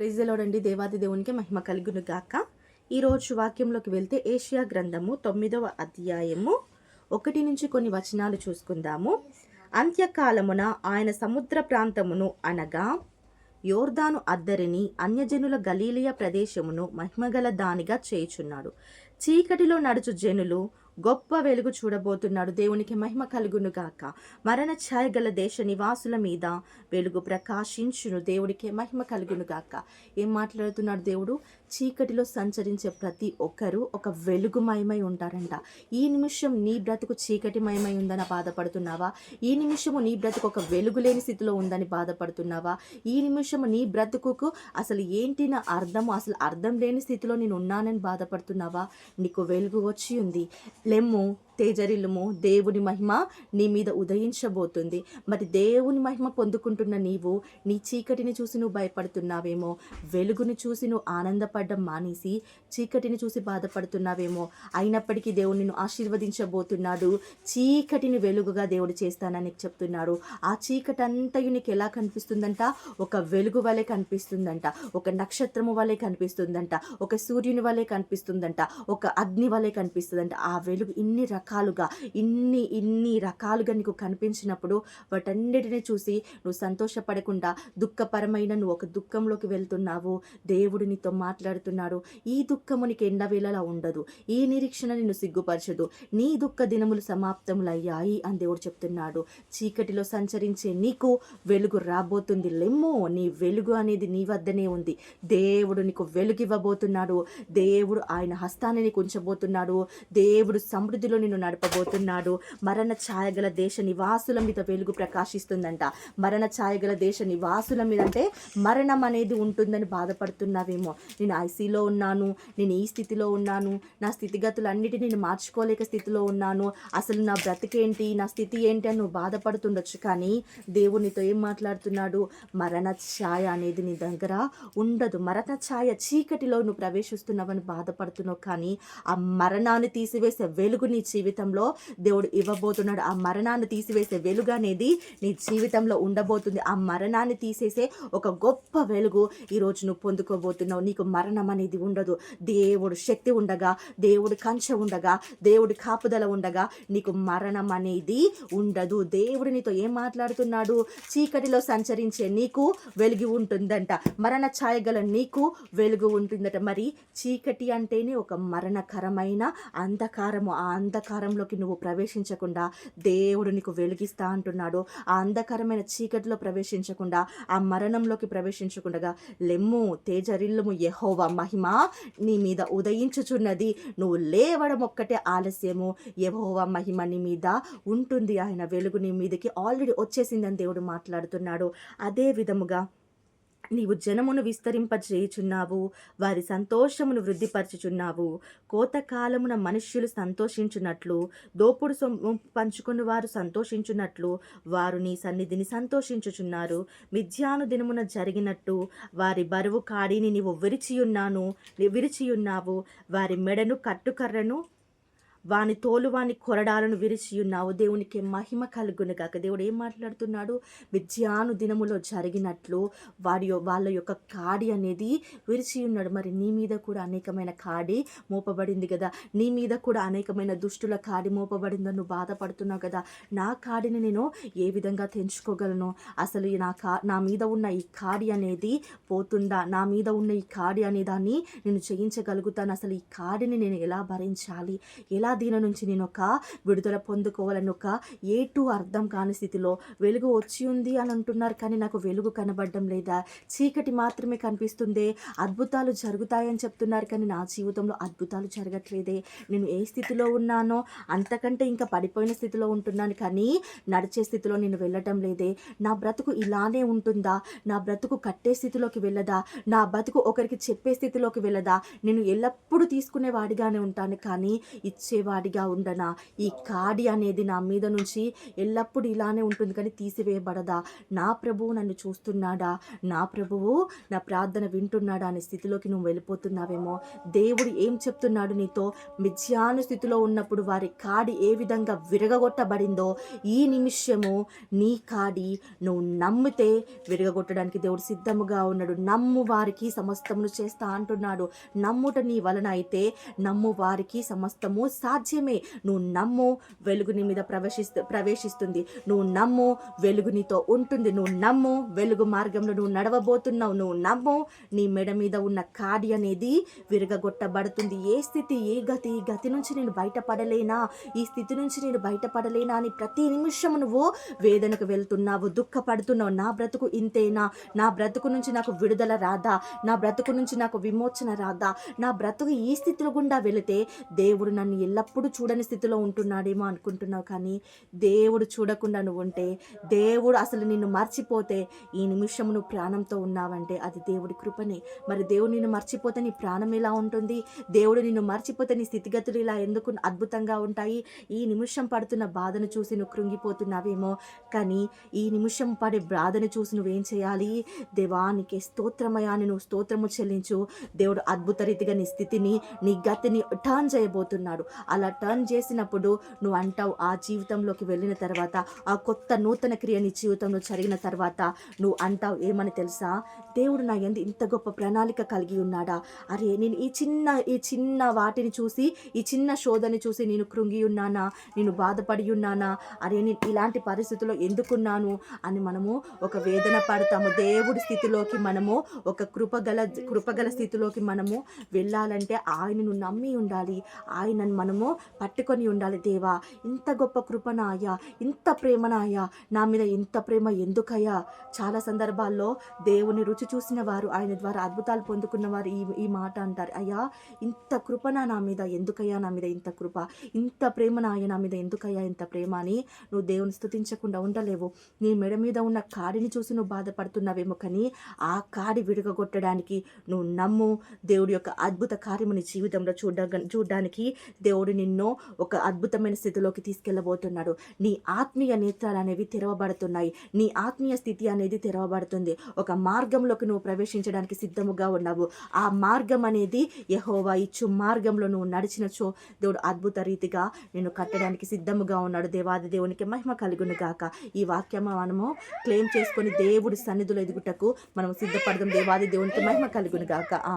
ప్రైజ్లోడండి దేవాది దేవునికి మహిమ కలుగును గాక. ఈరోజు వాక్యంలోకి వెళ్తే ఏషియా గ్రంథము తొమ్మిదవ అధ్యాయము ఒకటి నుంచి కొన్ని వచనాలు చూసుకుందాము. అంత్యకాలమున ఆయన సముద్ర ప్రాంతమును అనగా యోర్దాను అద్దరిని అన్యజనుల గలీలియ ప్రదేశమును మహిమగల దానిగా చేయుచున్నాడు. చీకటిలో నడుచు జనులు గొప్ప వెలుగు చూడబోతున్నాడు. దేవునికి మహిమ కలుగును గాక. మరణ ఛాయ గల దేశ నివాసుల మీద వెలుగు ప్రకాశించును. దేవుడికి మహిమ కలుగును గాక. ఏం మాట్లాడుతున్నాడు దేవుడు? చీకటిలో సంచరించే ప్రతి ఒక్కరూ ఒక వెలుగుమయమై ఉంటారంట. ఈ నిమిషం నీ బ్రతుకు చీకటిమయమై ఉందని బాధపడుతున్నావా? ఈ నిమిషము నీ బ్రతుకు ఒక వెలుగు లేని స్థితిలో ఉందని బాధపడుతున్నావా? ఈ నిమిషము నీ బ్రతుకుకు అసలు ఏంటి నా అర్థము? అసలు అర్థం లేని స్థితిలో నేను ఉన్నానని బాధపడుతున్నావా? నీకు వెలుగు వచ్చి ఉంది. లెమ్ము తేజరిల్లుము. దేవుని మహిమ నీ మీద ఉదయించబోతుంది. మరి దేవుని మహిమ పొందుకుంటున్న నీవు నీ చీకటిని చూసి నువ్వు భయపడుతున్నావేమో? వెలుగుని చూసి నువ్వు ఆనందపడడం మానేసి చీకటిని చూసి బాధపడుతున్నావేమో? అయినప్పటికీ దేవుడు నిన్ను ఆశీర్వదించబోతున్నాడు. చీకటిని వెలుగుగా దేవుడు చేస్తానని చెప్తున్నాడు. ఆ చీకటి అంతయు నీకు ఎలా కనిపిస్తుందంట? ఒక వెలుగు వలె కనిపిస్తుందంట. ఒక నక్షత్రము వలె కనిపిస్తుందంట. ఒక సూర్యుని వలె కనిపిస్తుందంట. ఒక అగ్ని వలె కనిపిస్తుందంట. ఆ వెలుగు ఇన్ని రకాలుగా ఇన్ని ఇన్ని రకాలుగా నీకు కనిపించినప్పుడు వాటన్నిటిని చూసి నువ్వు సంతోషపడకుండా దుఃఖపరమైన నువ్వు ఒక దుఃఖంలోకి వెళ్తున్నావు. దేవుడు నీతో మాట్లాడుతున్నాడు. ఈ దుఃఖము నీకు ఎండవేళలా ఉండదు. ఈ నిరీక్షణ నిన్ను సిగ్గుపరచదు. నీ దుఃఖ దినములు సమాప్తములయ్యాయి అని దేవుడు చెప్తున్నాడు. చీకటిలో సంచరించే నీకు వెలుగు రాబోతుంది. లెమ్మో నీ వెలుగు అనేది నీ వద్దనే ఉంది. దేవుడు నీకు వెలుగు ఇవ్వబోతున్నాడు. దేవుడు ఆయన హస్తాన్ని నీకు ఉంచబోతున్నాడు. దేవుడు సమృద్ధిలో నిన్ను నడపబోతున్నాడు. మరణ ఛాయగల దేశ నివాసుల మీద వెలుగు ప్రకాశిస్తుందంట. మరణ ఛాయగల దేశ నివాసుల మీద అంటే మరణం అనేది ఉంటుందని బాధపడుతున్నావేమో. నేను ఐసీలో ఉన్నాను. నేను ఈ స్థితిలో ఉన్నాను. నా స్థితిగతులన్నిటిని నేను మార్చుకోలేక స్థితిలో ఉన్నాను. అసలు నా బ్రతికేంటి? నా స్థితి ఏంటి అని నువ్వు బాధపడుతుండొచ్చు కానీ దేవుడు నీతో ఏం మాట్లాడుతున్నాడు? మరణ ఛాయ అనేది నీ దగ్గర ఉండదు. మరణ ఛాయ చీకటిలో నువ్వు ప్రవేశిస్తున్నావని బాధపడుతున్నావు కానీ ఆ మరణాన్ని తీసివేసే వెలుగు నీ జీవితంలో దేవుడు ఇవ్వబోతున్నాడు. ఆ మరణాన్ని తీసివేసే వెలుగు అనేది నీ జీవితంలో ఉండబోతుంది. ఆ మరణాన్ని తీసేసే ఒక గొప్ప వెలుగు ఈరోజు నువ్వు పొందుకోబోతున్నావు. నీకు మరణం అనేది ఉండదు. దేవుడు శక్తి ఉండగా దేవుడు కంచె ఉండగా దేవుడి కాపుదల ఉండగా నీకు మరణం అనేది ఉండదు. దేవుడు నీతో ఏం మాట్లాడుతున్నాడు? చీకటిలో సంచరించే నీకు వెలుగు ఉంటుందంట. మరణ ఛాయ గల నీకు వెలుగు ఉంటుందట. మరి చీకటి అంటేనే ఒక మరణకరమైన అంధకారము. ఆ అంధకారంలోకి నువ్వు ప్రవేశించకుండా దేవుడు నీకు వెలిగిస్తా అంటున్నాడు. ఆ అంధకారమైన చీకటిలో ప్రవేశించకుండా ఆ మరణంలోకి ప్రవేశించకుండా లెమ్ము తేజరిల్లుము యెహోవా మహిమ నీ మీద ఉదయించుచున్నది. నువ్వు లేవడం ఒక్కటే ఆలస్యము. యెహోవా మహిమ నీ మీద ఉంటుంది. ఆయన వెలుగు నీ మీదకి ఆల్రెడీ వచ్చేసిందని దేవుడు మాట్లాడుతున్నాడు. అదే విధముగా నీవు జనమును విస్తరింపజేయుచున్నావు వారి సంతోషమును వృద్ధిపరచుచున్నావు. కోతకాలమున మనుష్యులు సంతోషించున్నట్లు దోపుడు సొమ్ము పంచుకుని వారు సంతోషించున్నట్లు వారు నీ సన్నిధిని సంతోషించుచున్నారు. మిథ్యాను దినమున జరిగినట్టు వారి బరువు కాడిని నీవు విరిచియున్నాను విరిచియున్నావు. వారి మెడను కట్టుకర్రను వాని తోలు వాని కొరడాలను విరిచి ఉన్నావు దేవునికి మహిమ కలుగును కాక దేవుడు ఏం మాట్లాడుతున్నాడు? విద్యాను దినములో జరిగినట్లు వాడి వాళ్ళ యొక్క కాడి అనేది విరిచి ఉన్నాడు మరి నీ మీద కూడా అనేకమైన కాడి మోపబడింది కదా నీ మీద కూడా అనేకమైన దుష్టుల కాడి మోపబడిందని నువ్వు బాధపడుతున్నావు కదా నా కాడిని నేను ఏ విధంగా తెంచుకోగలను? అసలు ఈ నా కా నా మీద ఉన్న ఈ కాడి అనేది పోతుందా? నా మీద ఉన్న ఈ కాడి అనే దాన్ని నేను జయించగలుగుతాను? అసలు ఈ కాడిని నేను ఎలా భరించాలి? ఎలా దీని నుంచి నేను ఒక విడుదల పొందుకోవాలని ఒక ఏ టు అర్థం కాని స్థితిలో వెలుగు వచ్చి ఉంది అని అంటున్నారు. కానీ నాకు వెలుగు కనబడడం లేదా చీకటి మాత్రమే కనిపిస్తుంది. అద్భుతాలు జరుగుతాయని చెప్తున్నారు. కానీ నా జీవితంలో అద్భుతాలు జరగట్లేదే. నేను ఏ స్థితిలో ఉన్నానో అంతకంటే ఇంకా పడిపోయిన స్థితిలో ఉంటున్నాను. కానీ నడిచే స్థితిలో నేను వెళ్ళటం లేదే. నా బ్రతుకు ఇలానే ఉంటుందా? నా బ్రతుకు కట్టే స్థితిలోకి వెళ్ళదా? నా బ్రతుకు ఒకరికి చెప్పే స్థితిలోకి వెళ్ళదా? నేను ఎల్లప్పుడూ తీసుకునే వాడిగానే ఉంటాను. కానీ ఇచ్చే తీసేవాడిగా ఉండనా? ఈ కాడి అనేది నా మీద నుంచి ఎల్లప్పుడూ ఇలానే ఉంటుంది కానీ తీసివేయబడదా? నా ప్రభువు నన్ను చూస్తున్నాడా? నా ప్రభువు నా ప్రార్థన వింటున్నాడా అనే స్థితిలోకి నువ్వు వెళ్ళిపోతున్నావేమో. దేవుడు ఏం చెప్తున్నాడు నీతో? మిథ్యాను స్థితిలో ఉన్నప్పుడు వారి కాడి ఏ విధంగా విరగగొట్టబడిందో ఈ నిమిషము నీ కాడి నువ్వు నమ్మితే విరగగొట్టడానికి దేవుడు సిద్ధముగా ఉన్నాడు. నమ్ము వారికి సమస్తమును చేస్తా అంటున్నాడు. నమ్ముట నీ వలన అయితే నమ్ము వారికి సమస్తము సాధ్యమే. నువ్వు నమ్ము వెలుగు నీ మీద ప్రవేశిస్తు ప్రవేశిస్తుంది. నువ్వు నమ్ము వెలుగు నీతో ఉంటుంది. నువ్వు నమ్ము వెలుగు మార్గంలో నువ్వు నడవబోతున్నావు. నువ్వు నమ్ము నీ మెడ మీద ఉన్న కాడి అనేది విరగగొట్టబడుతుంది. ఏ స్థితి ఏ గతి ఈ గతి నుంచి నేను బయటపడలేనా? ఈ స్థితి నుంచి నేను బయటపడలేనా అని ప్రతి నిమిషం నువ్వు వేదనకు వెళ్తున్నావు దుఃఖపడుతున్నావు. నా బ్రతుకు ఇంతేనా? నా బ్రతుకు నుంచి నాకు విడుదల రాదా? నా బ్రతుకు నుంచి నాకు విమోచన రాదా? నా బ్రతుకు ఈ స్థితిలో గుండా వెళితే దేవుడు నన్ను ఎల్లప్పుడూ చూడని స్థితిలో ఉంటున్నాడేమో అనుకుంటున్నావు కానీ దేవుడు చూడకుండా నువ్వు ఉంటే దేవుడు అసలు నిన్ను మర్చిపోతే ఈ నిమిషం నువ్వు ప్రాణంతో ఉన్నావంటే అది దేవుడి కృపనే. మరి దేవుడు నిన్ను మర్చిపోతే నీ ప్రాణం ఎలా ఉంటుంది? దేవుడు నిన్ను మర్చిపోతే నీ స్థితిగతులు ఇలా ఎందుకు అద్భుతంగా ఉంటాయి? ఈ నిమిషం పడుతున్న బాధను చూసి నువ్వు కృంగిపోతున్నావేమో కానీ ఈ నిమిషం పడే బాధను చూసి నువ్వేం చేయాలి? దేవానికి స్తోత్రమయాన్ని నువ్వు స్తోత్రము చెల్లించు. దేవుడు అద్భుత రీతిగా నీ స్థితిని నీ గతిని టర్న్ చేయబోతున్నాడు. అలా టర్న్ చేసినప్పుడు నువ్వు అంటావు ఆ జీవితంలోకి వెళ్ళిన తర్వాత ఆ కొత్త నూతన క్రియ నీ జీవితంలో జరిగిన తర్వాత నువ్వు అంటావు ఏమని తెలుసా? దేవుడు నా ఎందు ఇంత గొప్ప ప్రణాళిక కలిగి ఉన్నాడా? అరే నేను ఈ చిన్న ఈ చిన్న వాటిని చూసి ఈ చిన్న శోధని చూసి నేను కృంగి ఉన్నానా? నేను బాధపడి ఉన్నానా? అరే నేను ఇలాంటి పరిస్థితుల్లో ఎందుకున్నాను? అని మనము ఒక వేదన పడతాము. దేవుడి స్థితిలోకి మనము ఒక కృపగల కృపగల స్థితిలోకి మనము వెళ్ళాలంటే ఆయనను నమ్మి ఉండాలి. ఆయనను మనం మనము పట్టుకొని ఉండాలి దేవా. ఇంత గొప్ప కృపనాయా ఇంత ప్రేమనాయా నా మీద ఇంత ప్రేమ ఎందుకయ్యా? చాలా సందర్భాల్లో దేవుని రుచి చూసిన వారు ఆయన ద్వారా అద్భుతాలు పొందుకున్న వారు ఈ ఈ మాట అంటారు. అయ్యా ఇంత కృపన నా మీద? ఎందుకయ్యా నా మీద ఇంత కృప? ఇంత ప్రేమ నాయ నా మీద ఎందుకయ్యా ఇంత ప్రేమ అని నువ్వు దేవుని స్థుతించకుండా ఉండలేవు. నీ మెడ మీద ఉన్న కాడిని చూసి నువ్వు బాధపడుతున్నావేమో కానీ ఆ కాడి విడగొట్టడానికి నువ్వు నమ్ము దేవుడి యొక్క అద్భుత కార్యము నీ జీవితంలో చూడ చూడడానికి దేవుడు నిన్ను ఒక అద్భుతమైన స్థితిలోకి తీసుకెళ్ళబోతున్నాడు. నీ ఆత్మీయ నేత్రాలు అనేవి తెరవబడుతున్నాయి. నీ ఆత్మీయ స్థితి అనేది తెరవబడుతుంది. ఒక మార్గంలోకి నువ్వు ప్రవేశించడానికి సిద్ధముగా ఉన్నావు. ఆ మార్గం అనేది యహోవా ఇచ్చు మార్గంలో నువ్వు నడిచినచో దేవుడు అద్భుత రీతిగా నేను కట్టడానికి సిద్ధముగా ఉన్నాడు. దేవాది దేవునికి మహిమ కలుగును గాక. ఈ వాక్యం మనము క్లెయిమ్ చేసుకొని దేవుడి సన్నిధిలో ఎదుగుటకు మనం సిద్ధపడదాం. దేవాది దేవునికి మహిమ కలుగును గాక.